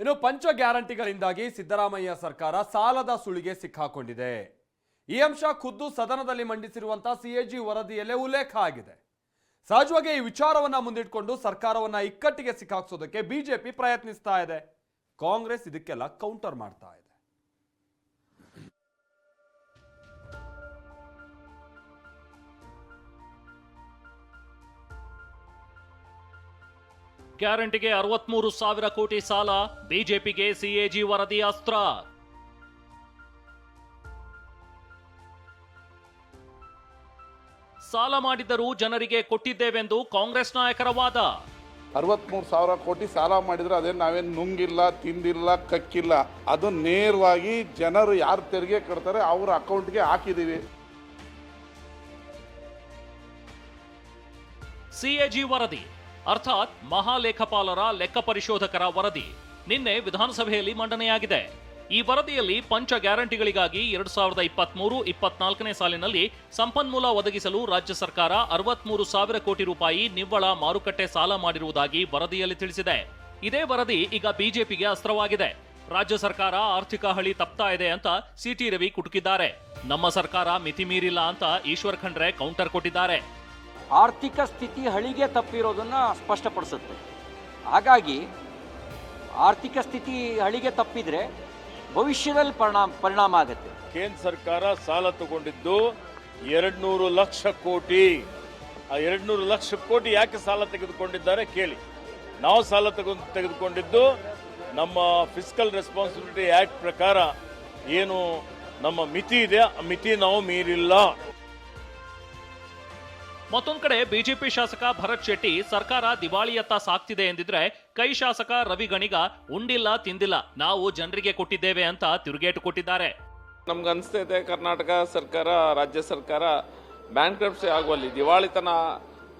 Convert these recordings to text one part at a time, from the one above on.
ಇನ್ನು ಪಂಚ ಗ್ಯಾರಂಟಿಗಳಿಂದಾಗಿ ಸಿದ್ದರಾಮಯ್ಯ ಸರ್ಕಾರ ಸಾಲದ ಸುಳಿಗೆ ಸಿಕ್ಕಾಕೊಂಡಿದೆ. ಈ ಅಂಶ ಖುದ್ದು ಸದನದಲ್ಲಿ ಮಂಡಿಸಿರುವಂತಹ ಸಿಎಜಿ ವರದಿಯಲ್ಲೇ ಉಲ್ಲೇಖ ಆಗಿದೆ. ಸಹಜವಾಗಿ ಈ ವಿಚಾರವನ್ನ ಮುಂದಿಟ್ಕೊಂಡು ಸರ್ಕಾರವನ್ನ ಇಕ್ಕಟ್ಟಿಗೆ ಸಿಕ್ಕಾಕ್ಸೋದಕ್ಕೆ ಬಿಜೆಪಿ ಪ್ರಯತ್ನಿಸ್ತಾ ಇದೆ. ಕಾಂಗ್ರೆಸ್ ಇದಕ್ಕೆಲ್ಲ ಕೌಂಟರ್ ಮಾಡ್ತಾ ಇದೆ. ಗ್ಯಾರಂಟಿಗೆ ಅರವತ್ಮೂರು ಸಾವಿರ ಕೋಟಿ ಸಾಲ ಬಿಜೆಪಿಗೆ ಸಿಎಜಿ ವರದಿ ಅಸ್ತ್ರ. ಸಾಲ ಮಾಡಿದರೂ ಜನರಿಗೆ ಕೊಟ್ಟಿದ್ದೇವೆಂದು ಕಾಂಗ್ರೆಸ್ ನಾಯಕರ ವಾದ. ಅರವತ್ಮೂರು ಸಾವಿರ ಕೋಟಿ ಸಾಲ ಮಾಡಿದ್ರೆ ಅದೇ ನಾವೇನು ನುಂಗಿಲ್ಲ ತಿಂದಿಲ್ಲ ಕಕ್ಕಿಲ್ಲ. ಅದು ನೇರವಾಗಿ ಜನರು ಯಾರು ತೆರಿಗೆ ಕಟ್ತಾರೆ ಅವ್ರ ಅಕೌಂಟ್ಗೆ ಹಾಕಿದ್ದೀವಿ ಸಿಎಜಿ ವರದಿ. ಅರ್ಥಾತ್ ಮಹಾಲೇಖಪಾಲರ ಲೆಕ್ಕ ಪರಿಶೋಧಕರ ವರದಿ ನಿನ್ನೆ ವಿಧಾನಸಭೆಯಲ್ಲಿ ಮಂಡನೆಯಾಗಿದೆ. ಈ ವರದಿಯಲ್ಲಿ ಪಂಚ ಗ್ಯಾರಂಟಿಗಳಿಗಾಗಿ ಎರಡ್ ಸಾವಿರದ ಇಪ್ಪತ್ಮೂರು ಇಪ್ಪತ್ನಾಲ್ಕನೇ ಸಾಲಿನಲ್ಲಿ ಸಂಪನ್ಮೂಲ ಒದಗಿಸಲು ರಾಜ್ಯ ಸರ್ಕಾರ ಅರವತ್ಮೂರು ಸಾವಿರ ಕೋಟಿ ರೂಪಾಯಿ ನಿವ್ವಳ ಮಾರುಕಟ್ಟೆ ಸಾಲ ಮಾಡಿರುವುದಾಗಿ ವರದಿಯಲ್ಲಿ ತಿಳಿಸಿದೆ. ಇದೇ ವರದಿ ಈಗ ಬಿಜೆಪಿಗೆ ಅಸ್ತ್ರವಾಗಿದೆ. ರಾಜ್ಯ ಸರ್ಕಾರ ಆರ್ಥಿಕ ಹಳಿ ತಪ್ತಾ ಇದೆ ಅಂತ ಸಿಟಿ ರವಿ ಕುಟುಕಿದ್ದಾರೆ. ನಮ್ಮ ಸರ್ಕಾರ ಮಿತಿ ಮೀರಿಲ್ಲ ಅಂತ ಈಶ್ವರ್ ಖಂಡ್ರೆ ಕೌಂಟರ್ ಕೊಟ್ಟಿದ್ದಾರೆ. ಆರ್ಥಿಕ ಸ್ಥಿತಿ ಹಳಿಗೆ ತಪ್ಪಿರೋದನ್ನು ಸ್ಪಷ್ಟಪಡಿಸುತ್ತೆ. ಹಾಗಾಗಿ ಆರ್ಥಿಕ ಸ್ಥಿತಿ ಹಳಿಗೆ ತಪ್ಪಿದರೆ ಭವಿಷ್ಯದಲ್ಲಿ ಪರಿಣಾಮ ಪರಿಣಾಮ ಆಗುತ್ತೆ. ಕೇಂದ್ರ ಸರ್ಕಾರ ಸಾಲ ತಗೊಂಡಿದ್ದು ಎರಡು ನೂರು ಲಕ್ಷ ಕೋಟಿ. ಆ ಎರಡು ನೂರು ಲಕ್ಷ ಕೋಟಿ ಯಾಕೆ ಸಾಲ ತೆಗೆದುಕೊಂಡಿದ್ದಾರೆ ಕೇಳಿ. ನಾವು ಸಾಲ ತಗೊಂಡು ತೆಗೆದುಕೊಂಡಿದ್ದು ನಮ್ಮ ಫಿಸಿಕಲ್ ರೆಸ್ಪಾನ್ಸಿಬಿಲಿಟಿ ಆ್ಯಕ್ಟ್ ಪ್ರಕಾರ ಏನು ನಮ್ಮ ಮಿತಿ ಇದೆ, ಆ ಮಿತಿ ನಾವು ಮೀರಿಲ್ಲ. ಮತ್ತೊಂದ್ ಕಡೆ ಬಿಜೆಪಿ ಶಾಸಕ ಭರತ್ ಶೆಟ್ಟಿ ಸರ್ಕಾರ ದಿವಾಳಿಯತ್ತ ಸಾಕ್ತಿದೆ ಎಂದಿದ್ರೆ ಕೈ ಶಾಸಕ ರವಿ ಗಣಿಗ ಉಂಡಿಲ್ಲ ತಿಂದಿಲ್ಲ ನಾವು ಜನರಿಗೆ ಕೊಟ್ಟಿದ್ದೇವೆ ಅಂತ ತಿರುಗೇಟು ಕೊಟ್ಟಿದ್ದಾರೆ. ನಮ್ಗೆ ಅನಿಸ್ತೈತೆ ಕರ್ನಾಟಕ ಸರ್ಕಾರ ರಾಜ್ಯ ಸರ್ಕಾರ ಬ್ಯಾಂಕ್ರಪ್ಸಿ ಆಗುವಲ್ಲಿ ದಿವಾಳಿತನ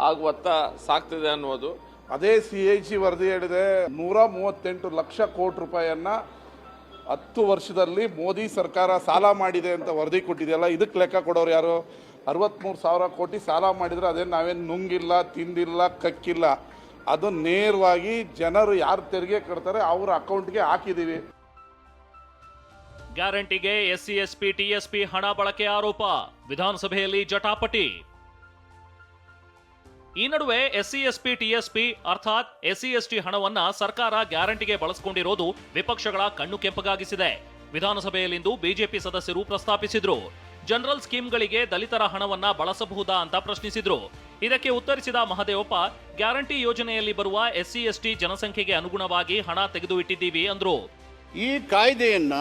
ಆಗುವತ್ತ ಸಾಕ್ತಿದೆ ಅನ್ನೋದು ಅದೇ ಸಿ ಐ ಜಿ ವರದಿ ಹೇಳಿದೆ ನೂರ ಮೂವತ್ತೆಂಟು ಲಕ್ಷ ಕೋಟಿ ರೂಪಾಯಿಯನ್ನ ಹತ್ತು ವರ್ಷದಲ್ಲಿ ಮೋದಿ ಸರ್ಕಾರ ಸಾಲ ಮಾಡಿದೆ ಅಂತ ವರದಿ ಕೊಟ್ಟಿದೆಯಲ್ಲ ಇದಕ್ಕೆ ಲೆಕ್ಕ ಕೊಡೋರು ಯಾರು? ಅರವತ್ತ್ಮೂರು ಸಾವಿರ ಕೋಟಿ ಸಾಲ ಮಾಡಿದರೆ ಅದೇನು ನಾವೇನು ನುಂಗಿಲ್ಲ, ತಿಂದಿಲ್ಲ, ಕಕ್ಕಿಲ್ಲ. ಅದು ನೇರವಾಗಿ ಜನರು ಯಾರು ತೆರಿಗೆ ಕಟ್ತಾರೆ ಅವರ ಅಕೌಂಟ್ಗೆ ಹಾಕಿದ್ದೀವಿ. ಗ್ಯಾರಂಟಿಗೆ ಎಸ್ಸಿ, ಎಸ್ಪಿ, ಟಿಎಸ್ಪಿ ಹಣ ಬಳಕೆ ಆರೋಪ, ವಿಧಾನಸಭೆಯಲ್ಲಿ ಜಟಾಪಟಿ. ಈ ನಡುವೆ ಎಸ್ಸಿ, ಎಸ್ಪಿ, ಟಿಎಸ್ಪಿ ಅರ್ಥಾತ್ ಎಸ್ಸಿ, ಎಸ್ಟಿ ಹಣವನ್ನ ಸರ್ಕಾರ ಗ್ಯಾರಂಟಿಗೆ ಬಳಸಿಕೊಂಡಿರೋದು ವಿಪಕ್ಷಗಳ ಕಣ್ಣು ಕೆಂಪಗಾಗಿಸಿದೆ. ವಿಧಾನಸಭೆಯಲ್ಲಿಂದು ಬಿಜೆಪಿ ಸದಸ್ಯರು ಪ್ರಸ್ತಾಪಿಸಿದ್ರು. ಜನರಲ್ ಸ್ಕೀಮ್ಗಳಿಗೆ ದಲಿತರ ಹಣವನ್ನ ಬಳಸಬಹುದಾ ಅಂತ ಪ್ರಶ್ನಿಸಿದ್ರು. ಇದಕ್ಕೆ ಉತ್ತರಿಸಿದ ಮಹದೇವಪ್ಪ, ಗ್ಯಾರಂಟಿ ಯೋಜನೆಯಲ್ಲಿ ಬರುವ ಎಸ್ಸಿ, ಎಸ್ಟಿ ಜನಸಂಖ್ಯೆಗೆ ಅನುಗುಣವಾಗಿ ಹಣ ತೆಗೆದು ಇಟ್ಟಿದ್ದೀವಿ ಅಂದ್ರು. ಈ ಕಾಯ್ದೆಯನ್ನ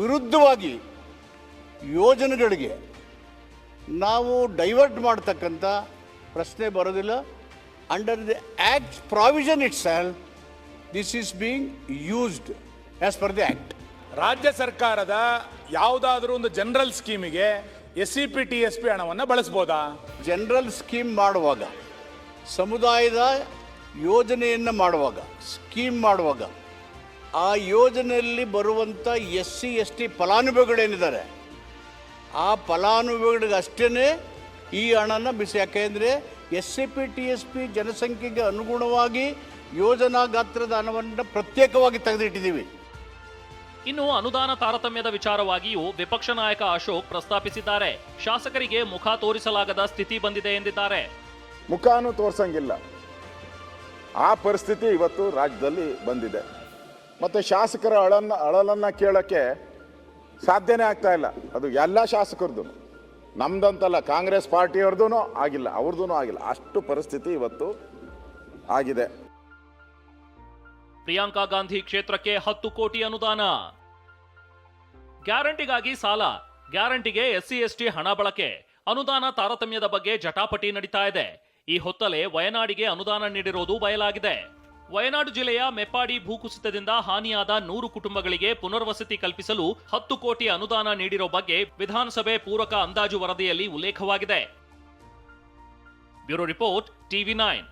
ವಿರುದ್ಧವಾಗಿ ಯೋಜನೆಗಳಿಗೆ ನಾವು ಡೈವರ್ಟ್ ಮಾಡತಕ್ಕಂಥ ಪ್ರಶ್ನೆ ಬರೋದಿಲ್ಲ. Under the act provision it this is being used as per the act ರಾಜ್ಯ ಸರ್ಕಾರದ ಯಾವುದಾದ್ರೂ ಒಂದು general ಸ್ಕೀಮಿಗೆ S C P T S P ಹಣವನ್ನು ಬಳಸ್ಬೋದಾ? ಜನರಲ್ ಸ್ಕೀಮ್ ಮಾಡುವಾಗ, ಸಮುದಾಯದ ಯೋಜನೆಯನ್ನು ಮಾಡುವಾಗ, ಸ್ಕೀಮ್ ಮಾಡುವಾಗ, ಆ ಯೋಜನೆಯಲ್ಲಿ ಬರುವಂಥ ಎಸ್ ಸಿ, ಎಸ್ ಟಿ ಫಲಾನುಭವಿಗಳೇನಿದ್ದಾರೆ, ಆ ಫಲಾನುಭವಿಗಳಿಗೆ ಅಷ್ಟೇ ಈ ಹಣನ ಬಿಸಿ. ಯಾಕೆಂದರೆ S C P T S P ಜನಸಂಖ್ಯೆಗೆ ಅನುಗುಣವಾಗಿ ಯೋಜನಾ ಗಾತ್ರದ ಹಣವನ್ನು ಪ್ರತ್ಯೇಕವಾಗಿ ತೆಗೆದಿಟ್ಟಿದ್ದೀವಿ. ಇನ್ನು ಅನುದಾನ ತಾರತಮ್ಯದ ವಿಚಾರವಾಗಿಯೂ ವಿಪಕ್ಷ ನಾಯಕ ಅಶೋಕ್ ಪ್ರಸ್ತಾಪಿಸಿದ್ದಾರೆ. ಶಾಸಕರಿಗೆ ಮುಖ ತೋರಿಸಲಾಗದ ಸ್ಥಿತಿ ಬಂದಿದೆ ಎಂದಿದ್ದಾರೆ. ಮುಖಾನು ತೋರಿಸಂಗಿಲ್ಲ. ಆ ಪರಿಸ್ಥಿತಿ ಇವತ್ತು ರಾಜ್ಯದಲ್ಲಿ ಬಂದಿದೆ. ಮತ್ತು ಶಾಸಕರ ಅಳನ್ನ ಅಳಲನ್ನು ಕೇಳೋಕ್ಕೆ ಸಾಧ್ಯನೇ ಆಗ್ತಾ ಇಲ್ಲ. ಅದು ಎಲ್ಲ ಶಾಸಕರದ್ದು ನಮ್ದಂತಲ್ಲ ಕಾಂಗ್ರೆಸ್ ಪಾರ್ಟಿಯವ್ರದ್ದು ಆಗಿಲ್ಲ ಅವ್ರದ್ದು ಆಗಿಲ್ಲ. ಅಷ್ಟು ಪರಿಸ್ಥಿತಿ ಇವತ್ತು ಆಗಿದೆ. ಪ್ರಿಯಾಂಕಾ ಗಾಂಧಿ ಕ್ಷೇತ್ರಕ್ಕೆ ಹತ್ತು ಕೋಟಿ ಅನುದಾನ. ಗ್ಯಾರಂಟಿಗಾಗಿ ಸಾಲ, ಗ್ಯಾರಂಟಿಗೆ ಎಸ್ಸಿ, ಎಸ್ಟಿ ಹಣ ಬಳಕೆ, ಅನುದಾನ ತಾರತಮ್ಯದ ಬಗ್ಗೆ ಜಟಾಪಟಿ ನಡೀತಾ ಇದೆ. ಈ ಹೊತ್ತಲೇ ವಯನಾಡಿಗೆ ಅನುದಾನ ನೀಡಿರೋದು ಬಯಲಾಗಿದೆ. ವಯನಾಡು ಜಿಲ್ಲೆಯ ಮೆಪ್ಪಾಡಿ ಭೂಕುಸಿತದಿಂದ ಹಾನಿಯಾದ ನೂರು ಕುಟುಂಬಗಳಿಗೆ ಪುನರ್ವಸತಿ ಕಲ್ಪಿಸಲು ಹತ್ತು ಕೋಟಿ ಅನುದಾನ ನೀಡಿರೋ ಬಗ್ಗೆ ವಿಧಾನಸಭೆ ಪೂರಕ ಅಂದಾಜು ವರದಿಯಲ್ಲಿ ಉಲ್ಲೇಖವಾಗಿದೆ. Bureau report, TV nine.